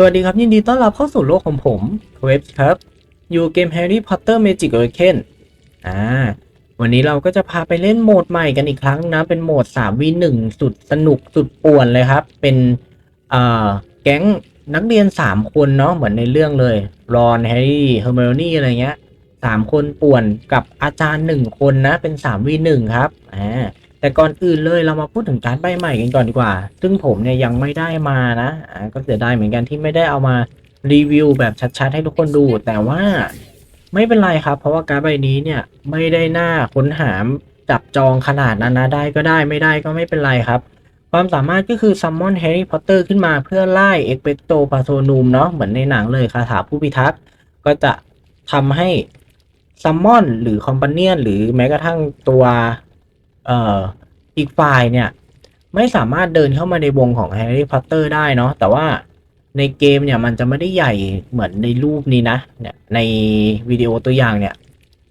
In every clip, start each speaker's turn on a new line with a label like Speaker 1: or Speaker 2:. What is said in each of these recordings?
Speaker 1: สวัสดีครับ ยินดีต้อนรับเข้าสู่โลกของผมเว็บครับ อยู่เกม Harry Potter Magic Awaken อ่า วันนี้เราก็จะพาไปเล่นโหมดใหม่กันอีกครั้งนะ เป็นโหมด 3v1 สุดสนุกสุดป่วนเลยครับ เป็นอ่าแก๊งนักเรียน 3 คนเนาะเหมือนในเรื่องเลยรอนแฮร์รี่เฮอร์เมโอนี่อะไรเงี้ยสามคนป่วนกับอาจารย์ 1 คนนะ เป็น 3v1 ครับอ่า แต่ก่อนอื่นเลยเรามาพูดถึงการใบใหม่กันก่อนดีกว่า ซึ่งผมเนี่ยยังไม่ได้มานะอ่าก็เสียดายเหมือนกันที่ไม่ได้เอามารีวิวแบบชัดๆให้ทุกคนดู แต่ว่าไม่เป็นไรครับ เพราะว่าการดใบนี้เนี่ยไม่ได้น่าค้นหาจับจองขนาดนั้นนะได้ก็ได้ไม่ได้ก็ไม่เป็นไรครับ ความสามารถก็คือซัมมอนแฮร์รี่พอตเตอร์ขึ้นมาเพื่อไล่เอ็กเ t โตปาโทนูมเนาะเหมือนในหนังเลยคาถาผู้พิทักษ์ก็จะทำให้ซัมมอนหรือคอมพาเนียนหรือแม้กระทั่งตัวเอ่อ อีกฝ่ายเนี่ย ไม่สามารถเดินเข้ามาในวงของแฮร์รี่พอตเตอร์ได้เนาะแต่ว่าในเกมเนี่ยมันจะไม่ได้ใหญ่เหมือนในรูปนี้นะเนี่ยในวิดีโอตัวอย่างเนี่ย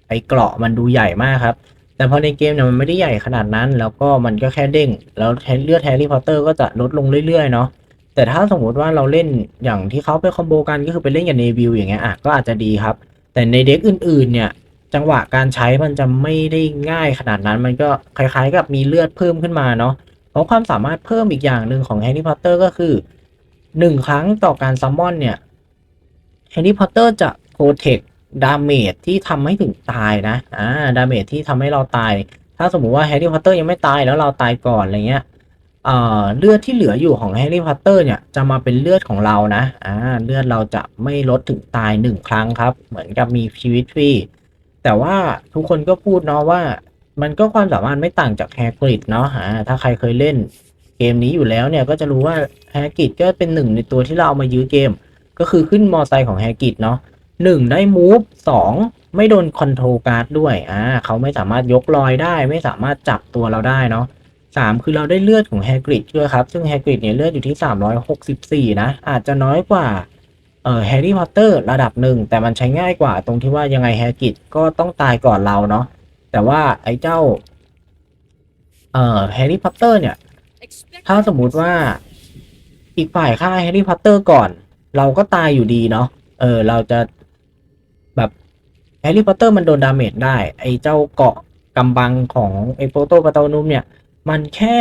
Speaker 1: ไอ้เกราะมันดูใหญ่มากครับ แต่พอในเกมเนี่ยมันไม่ได้ใหญ่ขนาดนั้น แล้วก็มันก็แค่เด้ง แล้วเลือดแฮร์รี่พอตเตอร์ก็จะลดลงเรื่อยๆเนาะแต่ถ้าสมมุติว่าเราเล่นอย่างที่เขาไปคอมโบกันก็คือไปเล่นกับเนวิลอย่างเงี้ยอะก็อาจจะดีครับ แต่ในเด็กอื่นๆเนี่ย จังหวะการใช้มันจะไม่ได้ง่ายขนาดนั้น มันก็คล้ายๆกับมีเลือดเพิ่มขึ้นมาเนาะเพราะความสามารถเพิ่มอีกอย่างหนึ่งของแฮร์รี่พอตเตอร์ก็คือหนึ่งครั้งต่อการซัมมอนเนี่ยแฮร์รี่พอตเตอร์จะโปรเทคดาเมจที่ทำให้ถึงตายนะ อ่า ดาเมจที่ทำให้เราตาย ถ้าสมมุติว่าแฮร์รี่พอตเตอร์ยังไม่ตายแล้วเราตายก่อนอะไรเงี้ยเอ่อเลือดที่เหลืออยู่ของแฮร์รี่พอตเตอร์เนี่ยจะมาเป็นเลือดของเรานะ อ่า เลือดเราจะไม่ลดถึงตายหนึ่งครั้งครับ เหมือนกับมีชีวิตฟรี แต่ว่าทุกคนก็พูดเนาะว่า มันก็ความสามารถไม่ต่างจากแฮกริดเนาะอ่าถ้าใครเคยเล่นเกมนี้อยู่แล้วเนี่ยก็จะรู้ว่าแฮกริดก็เป็นหนึ่งในตัวที่เราเอามายื้อเกม ก็คือขึ้นมอไซค์ของแฮกริดเนาะหนึ่งได้มูฟสองไม่โดนคอนโทรลการ์ดด้วยอ่าเขาไม่สามารถยกลอยได้ ไม่สามารถจับตัวเราได้เนาะสามคือเราได้เลือดของแฮกริดด้วยครับ ซึ่งแฮกริดเนี่ยเลือดอยู่ที่ 364 นะ อาจจะน้อยกว่า เอ่อแฮร์รี่พอตเตอร์ระดับหนึ่ง แต่มันใช้ง่ายกว่าตรงที่ว่ายังไงแฮร์กิตก็ต้องตายก่อนเราเนาะแต่ว่าไอ้เจ้าเอ่อแฮร์รี่พอตเตอร์เนี่ย ถ้าสมมุติว่าอีกฝ่ายฆ่าแฮร์รี่พอตเตอร์ก่อน เราก็ตายอยู่ดีเนาะเออเราจะแบบแฮร์รี่พอตเตอร์มันโดนดาเมจได้ ไอ้เจ้าเกาะกำบังของไอ้โปโตปาโตนุมเนี่ย มันแค่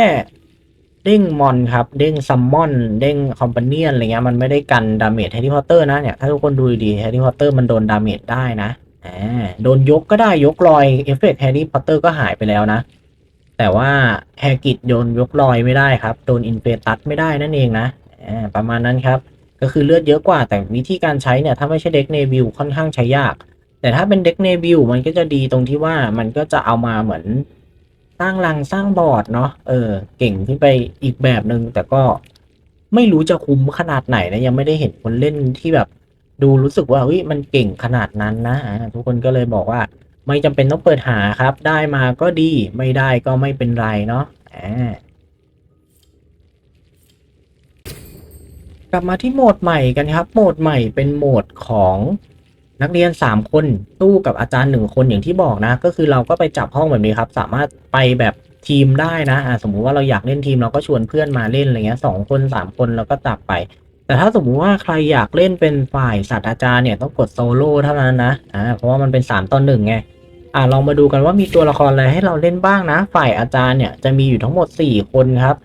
Speaker 1: เด้งมอนครับ เด้งซัมมอน เด้งคอมพาเนียนอะไรเงี้ยมันไม่ได้กันดาเมจแฮร์รี่พอตเตอร์นะเนี่ย ถ้าทุกคนดูดีแฮร์รี่พอตเตอร์มันโดนดาเมจได้นะอ่าโดนยกก็ได้ยกลอยเอฟเฟกต์แฮร์รี่พอตเตอร์ก็หายไปแล้วนะ แต่ว่าแฮกิตโดนยกลอยไม่ได้ครับ โดนอินเฟตัสไม่ได้นั่นเองนะอ่าประมาณนั้นครับ ก็คือเลือดเยอะกว่าแต่วิธีการใช้เนี่ยถ้าไม่ใช่เด็กเนวิลค่อนข้างใช้ยาก แต่ถ้าเป็นเด็กเนวิลมันก็จะดีตรงที่ว่ามันก็จะเอามาเหมือน สร้างรังสร้างบอร์ดเนาะเออ เก่งขึ้นไปอีกแบบหนึง่งแต่ก็ไม่รู้จะคุ้มขนาดไหนนะ ยังไม่ได้เห็นคนเล่นที่แบบ ดูรู้สึกว่าเฮ้ยมันเก่งขนาดนั้นนะอ่าทุกคนก็เลยบอกว่า ไม่จำเป็นต้องเปิดหาครับ ได้มาก็ดีไม่ได้ก็ไม่เป็นไรเนาะอ่ากลับมาที่โหมดใหม่กันครับ โหมดใหม่เป็นโหมดของ นักเรียน 3 คนตู้กับอาจารย์ 1 คนอย่างที่บอกนะ ก็คือเราก็ไปจับห้องแบบนี้ครับ สามารถไปแบบทีมได้นะอ่าสมมุติว่าเราอยากเล่นทีมเราก็ชวนเพื่อนมาเล่นอะไรเงี้ยสองคนสามคนเราก็จับไป แต่ถ้าสมมุติว่าใครอยากเล่นเป็นฝ่ายศาสตราจารย์เนี่ยต้องกดโซโล่เท่านั้นนะอ่าเพราะว่ามันเป็น 3ต่อหนึ่งไงอ่าลองมาดูกันว่ามีตัวละครอะไรให้เราเล่นบ้างนะ ฝ่ายอาจารย์เนี่ยจะมีอยู่ทั้งหมด 4 คนครับ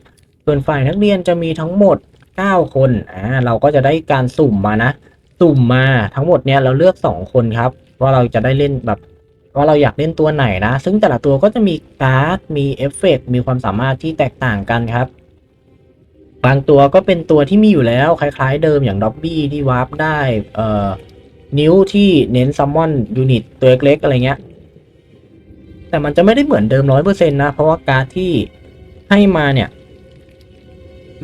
Speaker 1: ส่วนฝ่ายนักเรียนจะมีทั้งหมด 9 คนอ่าเราก็จะได้การสุ่มมานะ สุ่มมาทั้งหมดเนี่ยเราเลือก 2 คนครับ ว่าเราจะได้เล่นแบบว่าเราอยากเล่นตัวไหนนะ ซึ่งแต่ละตัวก็จะมีการ์ดมีเอฟเฟกต์มีความสามารถที่แตกต่างกันครับ บางตัวก็เป็นตัวที่มีอยู่แล้ว คล้ายๆเดิมอย่างด็อบบี้ที่วาร์ปได้เอ่อนิ้วที่เน้นซัมมอนยูนิตตัวเล็กๆอะไรเงี้ย แต่มันจะไม่ได้เหมือนเดิมร้อยเปอร์เซ็นต์นะ เพราะว่าการ์ดที่ให้มาเนี่ย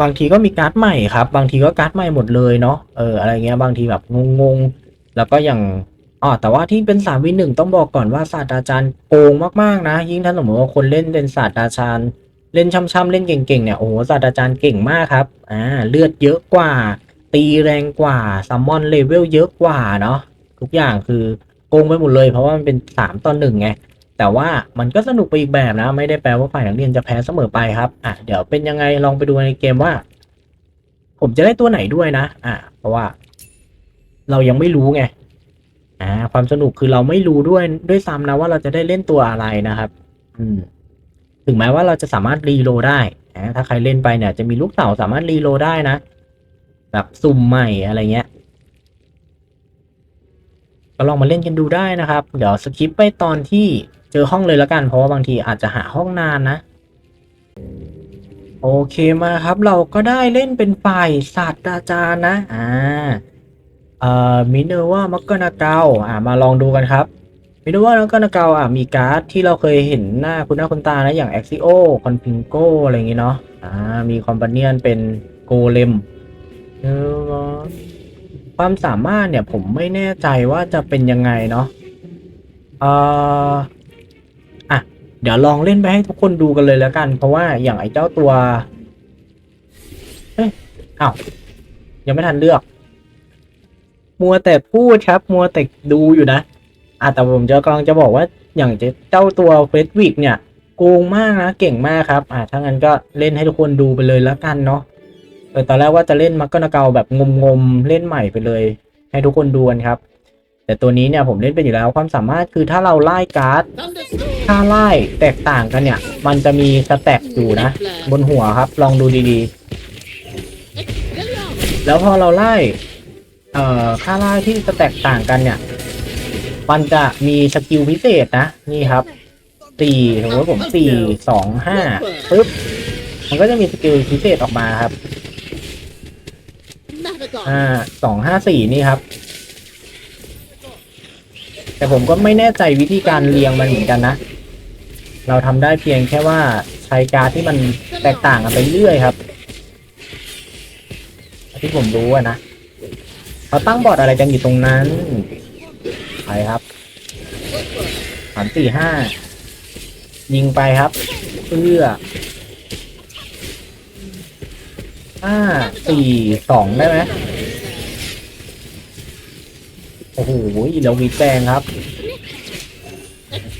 Speaker 1: บางทีก็มีการ์ดใหม่ครับ บางทีก็การ์ดใหม่หมดเลยเนาะเอออะไรเงี้ยบางทีแบบงงๆ แล้วก็อย่างอ๋อแต่ว่าที่เป็นสามวินหนึ่งต้องบอกก่อนว่าศาสตราจารย์โกงมากๆนะ ยิ่งถ้าสมมติว่าคนเล่นเป็นศาสตราจารย์ เล่นช่ำๆเล่นเก่งๆเนี่ยโอ้โหศาสตราจารย์เก่งมากครับอ่าเลือดเยอะกว่า ตีแรงกว่าซัมมอนเลเวลเยอะกว่าเนาะทุกอย่างคือโกงไปหมดเลยเพราะว่ามันเป็นสามต่อหนึ่งไง แต่ว่ามันก็สนุกไปอีกแบบนะ ไม่ได้แปลว่าฝ่ายนักเรียนจะแพ้เสมอไปครับอะเดี๋ยวเป็นยังไงลองไปดูในเกมว่า ผมจะได้ตัวไหนด้วยนะ อ่าเพราะว่า เรายังไม่รู้ไงอ่าความสนุกคือเราไม่รู้ด้วยด้วยซ้ำนะว่าเราจะได้เล่นตัวอะไรนะครับ อืม ถึงแม้ว่าเราจะสามารถรีโลได้นะถ้าใครเล่นไปเนี่ย จะมีลูกเต่าสามารถรีโลได้นะ แบบสุ่มใหม่อะไรเงี้ยก็ลองมาเล่นกันดูได้นะครับ เดี๋ยวสคิปไปตอนที่ เจอห้องเลยแล้วกัน เพราะว่าบางทีอาจจะหาห้องนานนะ โอเคมาครับ เราก็ได้เล่นเป็นฝ่ายศาสตราจารย์นะ อ่าเอ่อมิเนอร์ว่ามักกนาเกาอ่ามาลองดูกันครับมิเนอร์ว่ามักกนาเกาอ่ามีการ์ดที่เราเคยเห็นหน้าคุณหน้าคุณตานะอย่าง a x i o c o n p i n g o อะไรอย่างงี้เนาะอ่ามีคอมปาเนียนเป็นโกเลมเออความสามารถเนี่ยผมไม่แน่ใจว่าจะเป็นยังไงเนาะเอ่อ เดี๋ยวลองเล่นไปให้ทุกคนดูกันเลยแล้วกัน เพราะว่าอย่างไอ้เจ้าตัวเอ้ยอ้าวยังไม่ทันเลือก มัวแต่พูดครับ มัวแต่ดูอยู่นะอะแต่ผมจะกำลังจะบอกว่าอย่างเจ้าตัวเฟสวิกเนี่ยโกงมากนะเก่งมากครับ อะถ้างั้นก็เล่นให้ทุกคนดูไปเลยแล้วกันเนาะเออตอนแรกว่าจะเล่นมักกะนาเกาแบบงมๆเล่นใหม่ไปเลย ให้ทุกคนดูกันครับ แต่ตัวนี้เนี่ยผมเล่นเป็นอยู่แล้วความสามารถคือถ้าเราไล่การ์ดถ้าไล่แตกต่างกันเนี่ย มันจะมีสแต็กอยู่นะ บนหัวครับ ลองดูดีๆ แล้วพอเราไล่เอ่อค่าไล่ที่สแต็กต่างกันเนี่ย มันจะมีสกิลพิเศษนะ นี่ครับสี่สมมติผมสี่สองห้าปึ๊บมันก็จะมีสกิลพิเศษออกมาครับอ่าสองห้าสี่นี่ครับ แต่ผมก็ไม่แน่ใจวิธีการเรียงมันเหมือนกันนะ เราทำได้เพียงแค่ว่าใช้การที่มันแตกต่างกันไปเรื่อยครับ ที่ผมรู้อะนะเขาตั้งบอร์ดอะไรกันอยู่ตรงนั้นไปครับสามสี่ห้ายิงไปครับ เพื่อห้าสี่สองได้ไหม โอ้โหเราวีแจงครับ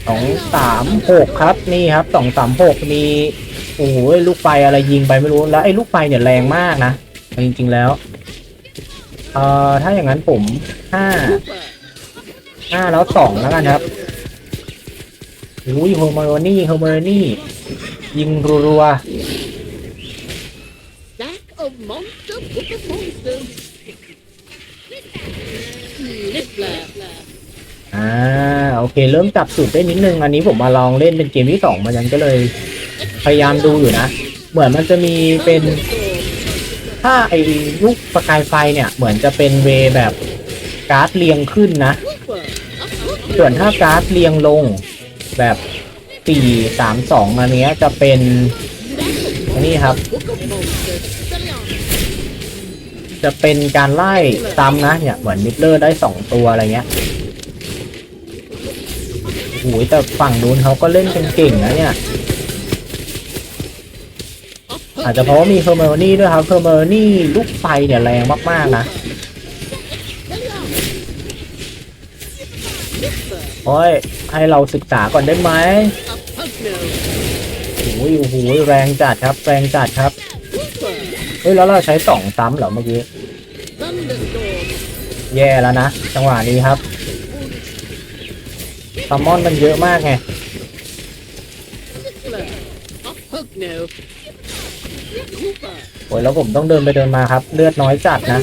Speaker 1: สองสามหกครับนี่ครับสองสามหกมีโอ้โหลูกไฟอะไรยิงไปไม่รู้แล้วไอ้ลูกไฟเนี่ยแรงมากนะจริง ๆแล้วเอ่อถ้าอย่างนั้นผมห้าห้าแล้วสองแล้วกันครับอุ้ยโฮอร์มโรนี่โฮอร์มโรนี่ยิงรัวๆ อ่าโอเค เริ่มจับจุดได้นิดนึง อันนี้ผมมาลองเล่นเป็นเกมที่สองมายังก็เลย พยายามดูอยู่นะ เหมือนมันจะมีเป็นถ้าไอ้ลูกประกายไฟเนี่ย เหมือนจะเป็นเวแบบการ์ดเรียงขึ้นนะ ส่วนถ้าการ์ดเรียงลงแบบสี่สามสองอันนี้จะเป็นนนี้ครับ จะเป็นการไล่ซ้ำนะเนี่ยเหมือนมิดเลอร์ได้สองตัวอะไรเงี้ยโอ้ยแต่ฝั่งนู้นเขาก็เล่นกันเก่งนะเนี่ย อาจจะเพราะว่ามีเฮอร์เมอร์นี่ด้วยครับเฮอร์เมอร์นี่ลูกไฟเนี่ยแรงมากๆนะโอ้ยให้เราศึกษาก่อนได้ไหมโอ้ยโอ้โหแรงจัดครับ แรงจัดครับ เฮ้ย แล้วเราใช้สองซ้ำเหรอเมื่อกี้ แย่แล้วนะ จังหวะนี้ครับซัมมอนมันเยอะมากไง โอ้ยแล้วผมต้องเดินไปเดินมาครับ เลือดน้อยจัดนะ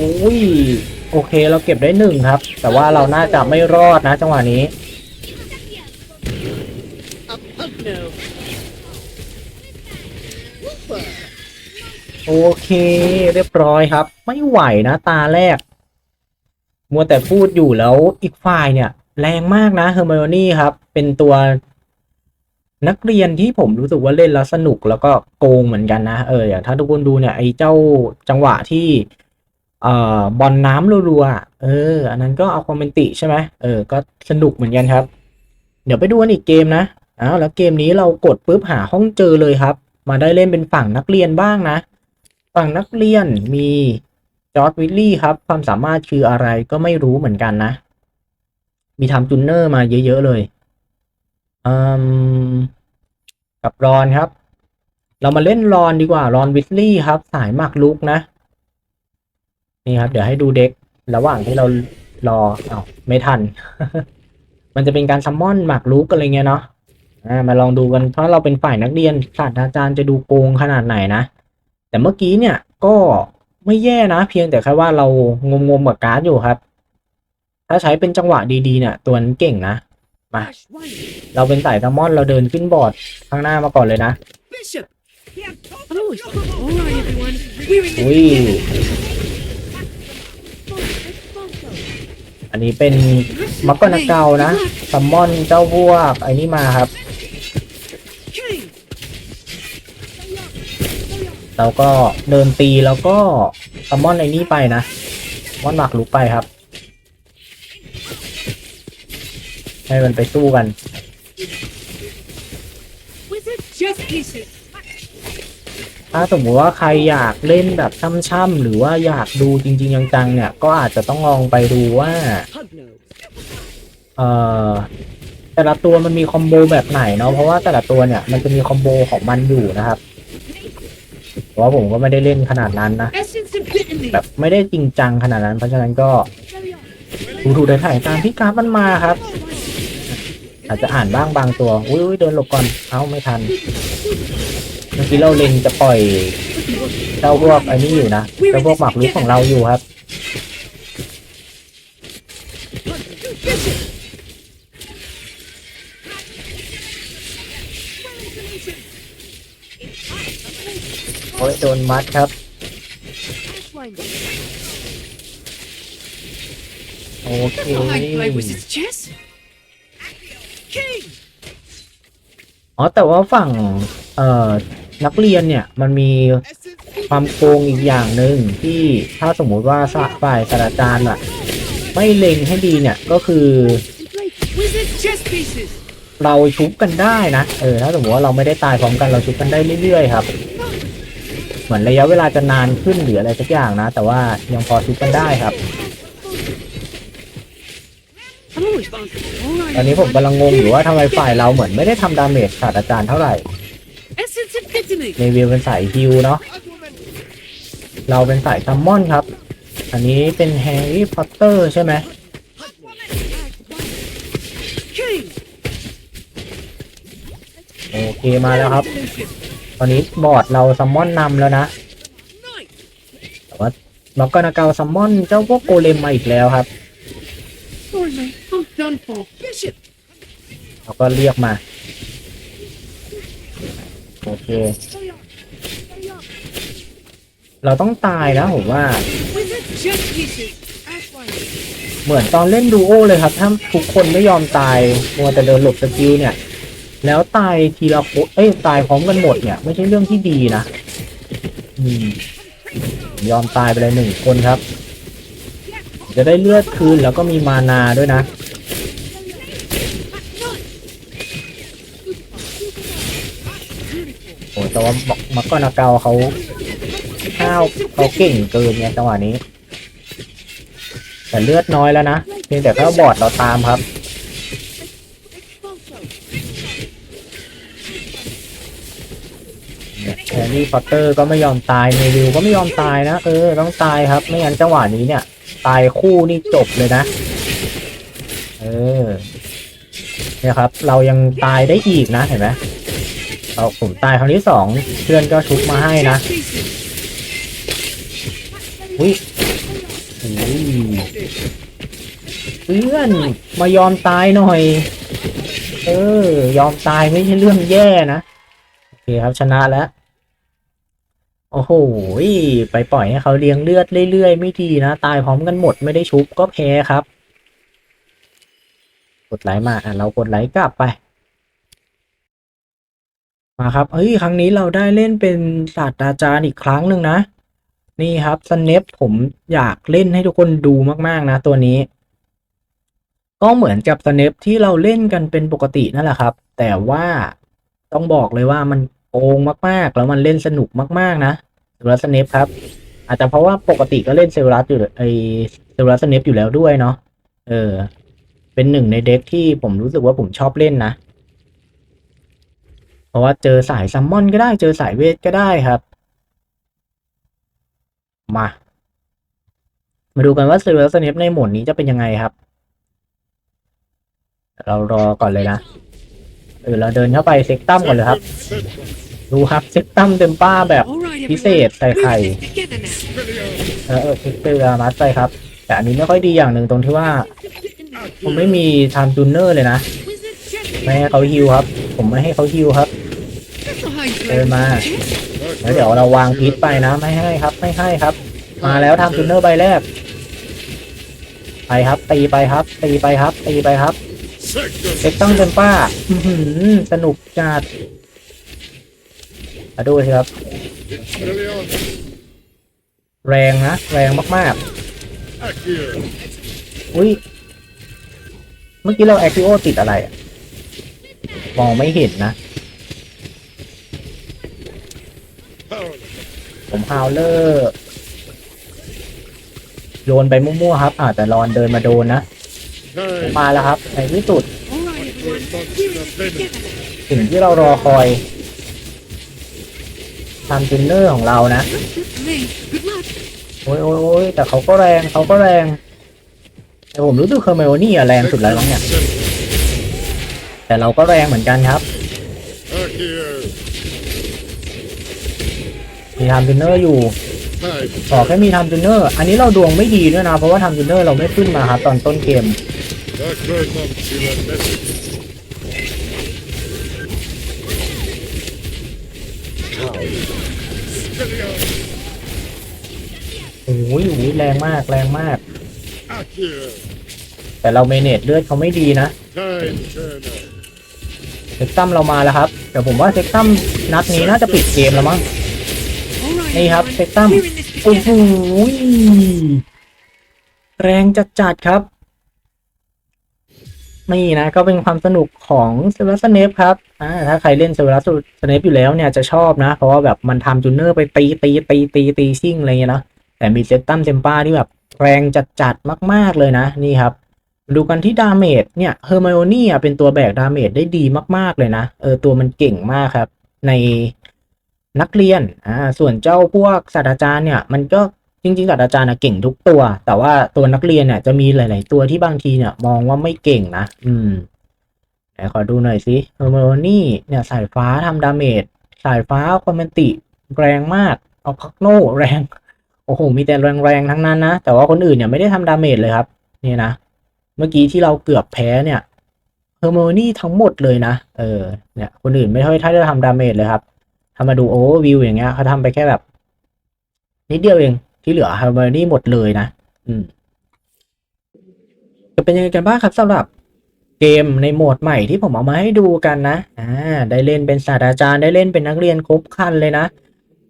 Speaker 1: อุ้ยโอเคเราเก็บได้หนึ่งครับ แต่ว่าเราน่าจะไม่รอดนะ จังหวะนี้ โอเค เรียบร้อยครับ ไม่ไหวนะตาแรก มัวแต่พูดอยู่แล้วอีกฝ่ายเนี่ย แรงมากนะเฮอร์ i ม n นี่ครับ เป็นตัวนักเรียนที่ผมรู้สึกว่าเล่นแล้วสนุกแล้วก็โกงเหมือนกันนะ เอออย่างถ้าทุกคนดูเนี่ยไอ้เจ้าจังหวะที่เอ่อบอลน้ำรัวๆเออ อันนั้นก็เอาคอมเมนติใช่ไหมเออ ก็สนุกเหมือนกันครับ เดี๋ยวไปดูกันอีกเกมนะอ้าวแล้วเกมนี้เรากดปุ๊บหาห้องเจอเลยครับ มาได้เล่นเป็นฝั่งนักเรียนบ้างนะ ฝั่งนักเรียนมีจอร์ดวิลลี่ครับ ความสามารถคืออะไรก็ไม่รู้เหมือนกันนะ มีทำจูนเนอร์มาเยอะ ๆ เลยอืมกับรอนครับ เรามาเล่นรอนดีกว่ารอนวิสลี่ครับ สายหมากลุกนะ นี่ครับ เดี๋ยวให้ดูเด็ก ระหว่างที่เรารอเอา้าไม่ทัน มันจะเป็นการซัมมอนหมากลุกอะไรเงี้ยเนาะมาลองดูกันเพราะเราเป็นฝ่ายนักเรียนศาสตราจารย์จะดูโกงขนาดไหนนะ แต่เมื่อกี้เนี่ยก็ไม่แย่นะ เพียงแต่แค่ว่าเรางมงมๆกับการ์ดอยู่ครับ ถ้าใช้เป็นจังหวะดีๆเนี่ยตัวนั้นเก่งนะ มา
Speaker 2: Dash one.
Speaker 1: เราเป็นสายซัมมอนเราเดินขึ้นบอร์ดข้างหน้ามาก่อนเลยนะ
Speaker 2: Bishop. Hello. All right, everyone. We're in
Speaker 1: อุ้ย อันนี้เป็นมักกะนาเกานะซัมมอนเจ้าพวกไอ้นี่มาครับ เราก็เดินตีแล้วก็ซัมมอนไอ้นี่ไปนะมอนหมักลุกไปครับ ให้มันไปสู้กัน ถ้าสมมติว่าใครอยากเล่นแบบช่ำๆหรือว่าอยากดูจริง ๆ จังๆเนี่ย ก็อาจจะต้องลองไปดูว่า เอ่อแต่ละตัวมันมีคอมโบแบบไหนเนาะเพราะว่าแต่ละตัวเนี่ยมันจะมีคอมโบของมันอยู่นะครับ แต่ว่าผมก็ไม่ได้เล่นขนาดนั้นนะ
Speaker 2: Essence of Bitterly.
Speaker 1: แบบไม่ได้จริงจังขนาดนั้น เพราะฉะนั้นก็ดูถูกได้ถ่ายตามที่กราฟมันมาครับ อาจจะอ่านบ้างบางตัวอุ้ยอุ๊ยเดินหลบก่อนเอ้าไม่ทันเมื่อกี้เราเล็งจะปล่อยเจ้าพวกไอ้นี่อยู่นะเจ้าพวกหมากรุกของเราอยู่ครับ โอ้ยโดนมัดครับโอเค
Speaker 2: I play wizard's chess. King.
Speaker 1: อ๋อแต่ว่าฝั่งเอ่อนักเรียนเนี่ยมันมีความโกงอีกอย่างหนึ่งที่ถ้าสมมุติว่าสะฝ่ายศาสตราจารย์อะไม่เล็งให้ดีเนี่ยก็คือ
Speaker 2: Wizard chess pieces.
Speaker 1: เราชุบกันได้นะเออถ้าสมมติว่าเราไม่ได้ตายพร้อมกันเราชุบกันได้เรื่อยๆครับ เหมือนระยะเวลาจะนานขึ้นหรืออะไรสักอย่างนะ แต่ว่ายังพอชุบกันได้ครับ ตอนนี้ผมกำลังงงอยู่ว่าทำไมฝ่ายเราเหมือนไม่ได้ทำดาเมจศาสตราจารย์เท่าไหร่
Speaker 2: Essence of Bitterly.
Speaker 1: เนวิลเป็นสายฮิลเนาะเราเป็นสายซัมมอนครับ อันนี้เป็นแฮร์รี่พอตเตอร์ใช่ไหมโอเคมาแล้วครับ ตอนนี้บอร์ดเราซัมมอนนำแล้วนะ แต่ว่าล็อกกานาเกาซัมมอนเจ้าพวกโกเลมมาอีกแล้วครับเราก็เรียกมา โอเค เราต้องตายนะผมว่า เหมือนตอนเล่นดูโอเลยครับ ถ้าทุกคนไม่ยอมตายมัวแต่เดินหลบสกิลเนี่ย แล้วตายทีละคนเอ้ยตายพร้อมกันหมดเนี่ย ไม่ใช่เรื่องที่ดีนะอืมยอมตายไปเลยหนึ่งคนครับ จะได้เลือดคืนแล้วก็มีมานาด้วยนะ โอ้แต่ว่าบอกมักกอนาเกาเขาข้าวเขาเก่งเกินไงจังหวะนี้ แต่เลือดน้อยแล้วนะเพียงแต่แค่บอดเราตามครับ แฮร์รี่พอตเตอร์ก็ไม่ยอมตายเนวิลก็ไม่ยอมตายนะเออต้องตายครับ ไม่งั้นจังหวะนี้เนี่ย ตายคู่นี่จบเลยนะ เออเนี่ยครับ เรายังตายได้อีกนะเห็นไหมเราผมตายครั้งที่สองเพื่อนก็ชุบมาให้นะอุ้ยอุ้ยเพื่อนมายอมตายหน่อย เออ ยอมตายไม่ใช่เรื่องแย่นะ โอเคครับชนะแล้ว โอ้โห ไปปล่อยให้เขาเลี้ยงเลือดเรื่อยๆ ไม่ดีนะ ตายพร้อมกันหมดไม่ได้ชุบก็แพ้ครับ กดไลค์มา อะ เรากดไลค์กลับไป มาครับ เฮ้ย ครั้งนี้เราได้เล่นเป็นศาสตราจารย์อีกครั้งหนึ่งนะ นี่ครับสเนปผมอยากเล่นให้ทุกคนดูมากๆนะ ตัวนี้ ก็เหมือนกับสเนปที่เราเล่นกันเป็นปกตินั่นแหละครับ แต่ว่าต้องบอกเลยว่ามันโกงมากๆ แล้วมันเล่นสนุกมากๆนะ เซลลัสเนปครับ อาจจะเพราะว่าปกติก็เล่นเซลลัสอยู่ไอเซลลัสเนปอยู่แล้วด้วยเนาะเออ เป็นหนึ่งในเด็กที่ผมรู้สึกว่าผมชอบเล่นนะโอราะว่าเจอสายซัมมอนก็ได้เจอสายเวทก็ได้ครับ มา มาดูกันว่าเซเวอร์สเนปในโหมดนี้จะเป็นยังไงครับ เรารอก่อนเลยนะเออเราเดินเข้าไปเซ็กตั้มก่อนเลยครับ ดูครับเซ็กตั้มเต็มป้าแบบ พิเศ
Speaker 2: everyone.
Speaker 1: ษใส่
Speaker 2: We're
Speaker 1: ไข่
Speaker 2: in this together now.
Speaker 1: เออเออพิเศษมัดไปครับ แต่อันนี้ไม่ค่อยดีอย่างหนึ่งตรงที่ว่า ผมไม่มีไทม์จูเนอร์เลยนะ
Speaker 2: Wizard
Speaker 1: ไม่ให้เขาฮิวครับ ผมไม่ให้เขาฮิวครับ
Speaker 2: That's a high
Speaker 1: เดิน
Speaker 2: grade.
Speaker 1: มาแล้วเดี๋ยวเราวางพิษไปนะ ไม่ให้ครับ ไม่ให้ครับ มาแล้วทำจูเนอร์ใบแรก ไปครับ ตีไปครับ ตีไปครับ ตีไปครับเซ็กต้องเดินป้าอื้อหือสนุกจัดมาดูสิครับ แรงนะ แรงมากๆ อุ้ย เมื่อกี้เราแอคทิโอติดอะไรอะมองไม่เห็นนะ ผมฮาวเลอร์โยนไปมั่วๆครับอาแต่รอนเดินมาโดนนะ มาแล้วครับในที่สุดสิ่งที่เรารอคอย ทำจินเนอร์ของเรานะ
Speaker 2: Good for me. Good luck.
Speaker 1: โอ้ยโอ้ยโอ้ยแต่เขาก็แรงเขาก็แรง แต่ผมรู้สึกเคอร์เมโอนี่อะแรงสุดแล้วเนี่ย แต่เราก็แรงเหมือนกันครับ มีทำจินเนอร์อยู่ขอแค่มีทำจูเนอร์ อันนี้เราดวงไม่ดีด้วยนะ เพราะว่าทำจูเนอร์เราไม่ขึ้นมาครับตอนต้นเกม โอ้ยโอ้ยแรงมากแรงมาก แต่เราเมเนจเลือดเขาไม่ดีนะเซ็กซัมเรามาแล้วครับแต่ผมว่าเซ็กซัมนัดนี้น่าจะปิดเกมแล้วมั้ง
Speaker 2: All right,
Speaker 1: นี่ครับ
Speaker 2: everyone.
Speaker 1: เซ็กซัม
Speaker 2: We're in this
Speaker 1: โอ้โห
Speaker 2: together.
Speaker 1: แรงจัดจัดๆครับ นี่นะก็เป็นความสนุกของเซเวอร์สเนปครับอ่าถ้าใครเล่นเซเวอร์สเนปอยู่แล้วเนี่ยจะชอบนะ เพราะว่าแบบมันทำจูเนอร์ไปตีตีตีตีตีซิ่งอะไรเงี้ยเนาะแต่มีเซตตัมเซมป้าที่แบบแรงจัดจัดๆมาก ๆเลยนะนี่ครับดูกันที่ดาเมจเนี่ยเฮอร์ i มโอนี่เป็นตัวแบกดาเมจได้ดีมาก ๆ เลยนะ เออตัวมันเก่งมากครับ ในนักเรียนอ่าส่วนเจ้าพวกศาสตราจารย์เนี่ย มันก็ จริงๆศาสตราจารย์นะเก่งทุกตัว แต่ว่าตัวนักเรียนเนี่ยจะมีหลาย ๆ ตัวที่บางทีเนี่ย มองว่าไม่เก่งนะอืมไหนขอดูหน่อยสิเฮอร์ i มนี่เนี่ยสายฟ้าทำดาเมจสายฟ้าคอมเมนติ แรงมากเอาพักโนแรง โอ้โห มีแต่แรงๆทั้งนั้นนะ แต่ว่าคนอื่นเนี่ยไม่ได้ทำดาเมจเลยครับ นี่นะ เมื่อกี้ที่เราเกือบแพ้เนี่ยเฮอร์ i มนี่ทั้งหมดเลยนะ เออ เนี่ย คนอื่นไม่ค่อยท่าจะทำดาเมจเลยครับทำมาดูโอเวอร์วิวอย่างเงี้ยเขาทำไปแค่แบบ นิดเดียวเอง ที่เหลือเฮอร์มอนี่หมดเลยนะ อืมจะเป็นยังไงกันบ้างครับสำหรับเกมในโหมดใหม่ที่ผมเอามาให้ดูกันนะ อ่า ได้เล่นเป็นศาสตราจารย์ได้เล่นเป็นนักเรียนครบคันเลยนะ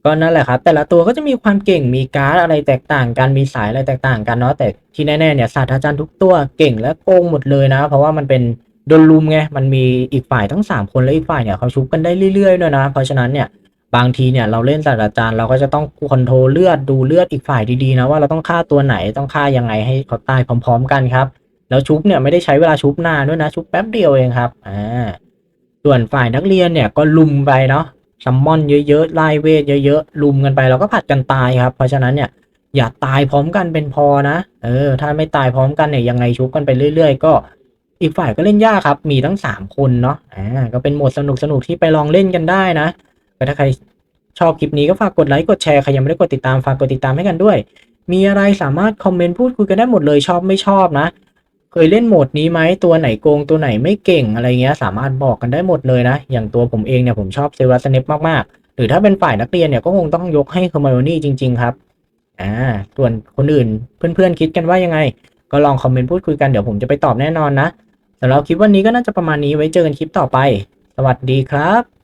Speaker 1: ก็นั่นแหละครับ แต่ละตัวก็จะมีความเก่ง มีการ์ดอะไรแตกต่างกัน มีสายอะไรแตกต่างกันเนาะ แต่ที่แน่ๆเนี่ยศาสตราจารย์ทุกตัวเก่งและโกงหมดเลยนะ เพราะว่ามันเป็นโดนลุมไง มันมีอีกฝ่ายทั้งสามคนและอีกฝ่ายเนี่ยเขาชุบกันได้เรื่อยๆด้วยนะ เพราะฉะนั้นเนี่ย บางทีเนี่ยเราเล่นศาสตรจาร์เราก็จะต้องคอนโทรลเลือดดูเลือดอีกฝ่ายดีๆนะว่าเราต้องฆ่าตัวไหนต้องฆ่ายังไงให้เขาตายพร้อม ๆ กันครับ แล้วชุบเนี่ยไม่ได้ใช้เวลาชุบนานด้วยนะชุบแป๊บเดียวเองครับอ่าส่วนฝ่ายนักเรียนเนี่ยก็ลุมไปเนาะซัมมอนเยอะๆไล่เวทเยอะๆลุมกันไปเราก็ผัดกันตายครับ เพราะฉะนั้นเนี่ยอย่าตายพร้อมกันเป็นพอนะ เออ ถ้าไม่ตายพร้อมกันเนี่ยยังไงชุบกันไปเรื่อย ๆ ก็ อีกฝ่ายก็เล่นยากครับ มีทั้งสามคนเนาะ อ่า ก็เป็นโหมดสนุกๆที่ไปลองเล่นกันได้นะ ก็ถ้าใครชอบคลิปนี้ก็ฝากกดไลค์กดแชร์ใครยังไม่ได้กดติดตามฝากกดติดตามให้กันด้วย มีอะไรสามารถคอมเมนต์พูดคุยกันได้หมดเลยชอบไม่ชอบนะ เคยเล่นโหมดนี้ไหมตัวไหนโกงตัวไหนไม่เก่งอะไรเงี้ยสามารถบอกกันได้หมดเลยนะ อย่างตัวผมเองเนี่ยผมชอบเซวัสเนปมากๆ หรือถ้าเป็นฝ่ายนักเรียนเนี่ยก็คงต้องยกให้เฮอร์มโอนี่จริง ๆ ครับอ่าส่วนคนอื่นเพื่อนๆคิดกันว่ายังไง ก็ลองคอมเมนต์พูดคุยกันเดี๋ยวผมจะไปตอบแน่นอนนะสำหรับคลิปวันนี้ก็น่าจะประมาณนี้ไว้เจอกันคลิปต่อไป สวัสดีครับ